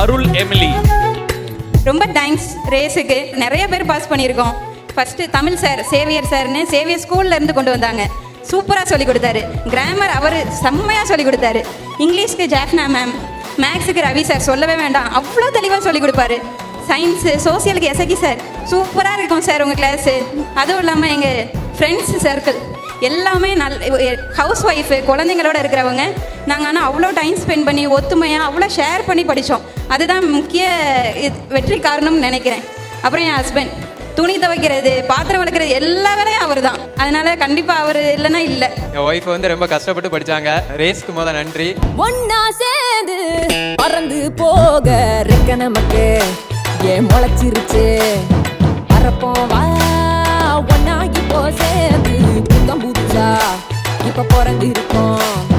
அருள் Emily. ரொம்ப thanks ரேஸுக்கு. நிறைய பேர் பாஸ் பண்ணியிருக்கோம். ஃபர்ஸ்ட் தமிழ் சார் சேவியர் சார்னு சேவியர் ஸ்கூல்ல இருந்து கொண்டு வந்தாங்க. சூப்பராக சொல்லி கொடுத்தாரு. கிராமர் அவர் செம்மையாக சொல்லி கொடுத்தாரு. இங்கிலீஷ்க்கு ஜாஃப்னா மேம் மேக்ஸுக்கு ரவி சார் சொல்லவே வேண்டாம். அவ்வளோ தெளிவாக சொல்லி கொடுப்பாரு. சயின்ஸு சோசியலுக்கு எசகி சார் சூப்பராக இருக்கும் சார் உங்கள் கிளாஸு அதுவும் இல்லாமல் எங்கள் ஃப்ரெண்ட்ஸ் சர்க்கிள் எல்லாமே நல் ஹவுஸ் ஒய்ஃபு குழந்தைங்களோட இருக்கிறவங்க. நாங்கள் ஆனால் அவ்வளோ டைம் ஸ்பெண்ட் பண்ணி ஒத்துமையாக அவ்வளோ ஷேர் பண்ணி படித்தோம் அதுதான் முக்கிய இது- வெற்றி காரணம்னு நினைக்கிறேன். அப்புறம் என் ஹஸ்பண்ட் துணி துவைக்கிறது பாத்திரம் வளர்க்குறது எல்லா வேலையும் அவர் தான் அதனால கண்டிப்பாக அவர் இல்லைன்னா இல்லை. என் ஒய்ஃப் வந்து ரொம்ப கஷ்டப்பட்டு படிச்சாங்க. ரேஸ்க்கு முத நன்றி. ஒன்னா சேர்ந்து பறந்து போக இருக்க நமக்கு. ஏன் முளைச்சிருச்சு? பறப்போம் வா ஒன்னா இப்போ சேர்ந்து புத்தம் புதுசா இப்ப பிறந்து இருக்கோம்